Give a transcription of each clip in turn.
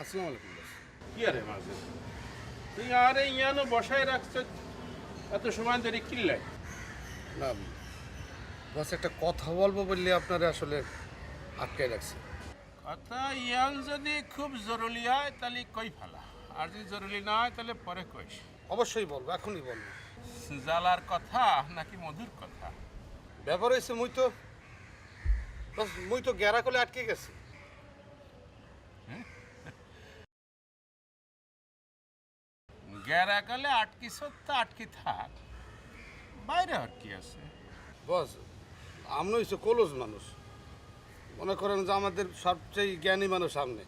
আসসালামু আলাইকুম। বস কি আরে মাঝে? তুই আরে ইয়ানো বসায় রাখছ এত সময় ধরে কিল্লাই না বস একটা কথা বলব বললে আপনারা আসলে রাখছি। কথা ইয়ান যদি খুব জরুরি হয় তাহলে কই ফেলা? আর যদি জরুরি না হয় তাহলে পরে কইস। অবশ্যই বলব এখনই বলব। জালার কথা নাকি মধুর কথা? ব্যাপার হয়েছে মুই তো মুই তো গ্যারা কলে আটকে গেছি। গেরাকালে আটকি সত্তা আটকি থাক। বাইরে আর কি আছে? বস আমরা হচ্ছে কলজ মানুষ। মনে করেন যে আমাদের সবচেয়ে জ্ঞানী মানুষ সামনে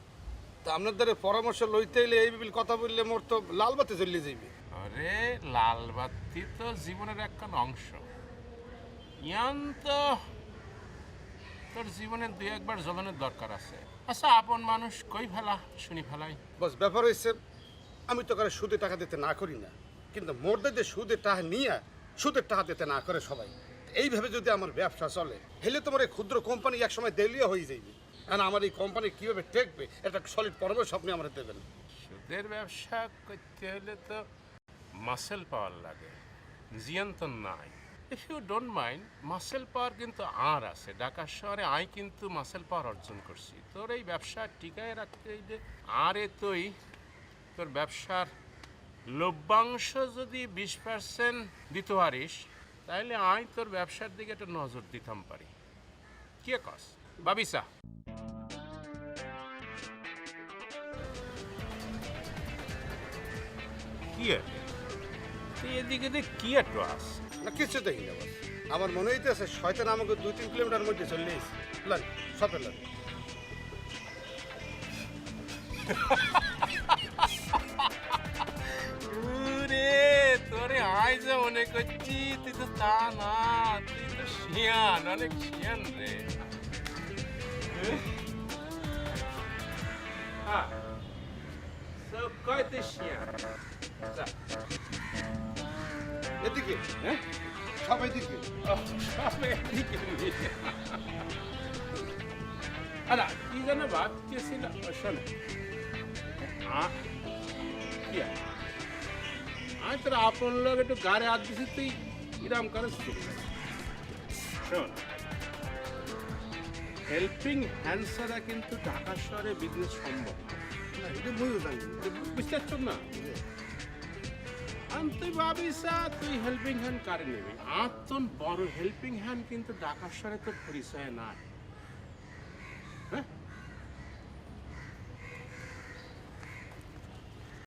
তা আপনাদের পরামর্শ লইতে এলে এই বিল কথা বললে মোর তো লাল বাতি চলিয়ে যাইবে। আরে লাল বাতি তো জীবনের একখান অংশ। ইয়ান তো তোর জীবনে দুই একবার জ্বলনের দরকার আছে। আচ্ছা আপন মানুষ কই ফেলা শুনি ফেলাই। বস ব্যাপার হয়েছে আমি তো কারও সুদে টাকা দিতে না করি না। কিন্তু মোরদের যে সুদের টাকা নিয়ে সুদের টাকা দিতে না করে সবাই, এইভাবে যদি আমার ব্যবসা চলে, হেলে তোমার এই ক্ষুদ্র কোম্পানি একসময় দেলিয়া হয়ে যাইবে। আর আমার এই কোম্পানি কীভাবে টেকবে একটা সলিড পরামর্শ আপনি আমার দেবেন সুদের ব্যবসা করতে হলে তো মাসেল পাওয়ার লাগে জিয়ান্ত নাই। If you don't mind muscle power কিন্তু আর আছে। ঢাকা শহরে আই কিন্তু মাসেল পাওয়ার অর্জন করছি। তোর এই ব্যবসা টিকায় রাখতে আরে তুই তোর ব্যবসার লভ্যাংশ যদি বিশ পার্সেন্ট দিতে পারিস তাহলে আমি তোর ব্যবসার দিকে একটা নজর দিতাম পারি। কে কস? বাবিসা কি এদিকে দেখ কি একটু আস? না, কিছু দেখি না আমার মনে হইতেছে শয়তান আমাকে দুই তিন কিলোমিটার মধ্যে চলে এসেছে লাগ সপে লাগ মনে করছি তুই তো তা না তুই তো শিয়ান অনেক শিয়ান রে। হ্যাঁ কয় তুই শিয়ান এদিকে। হ্যাঁ? সবাই দিকে ও, সব আরে কি যেন শোনো। কি? আমি তোর আপন লোক একটু গাড়ি হাত দিছি তুই ইরাম করিস কি? শোন হেল্পিং হ্যান্ড ছাড়া কিন্তু ঢাকা শহরে বিজনেস সম্ভব না। এটা বুঝতে পারছ না। আমি তুই ভাবিস তুই হেল্পিং হ্যান্ড কারে নেবি? আর তোর বড় হেল্পিং হ্যান্ড কিন্তু ঢাকা শহরে তোর পরিচয় নাই। হ্যাঁ?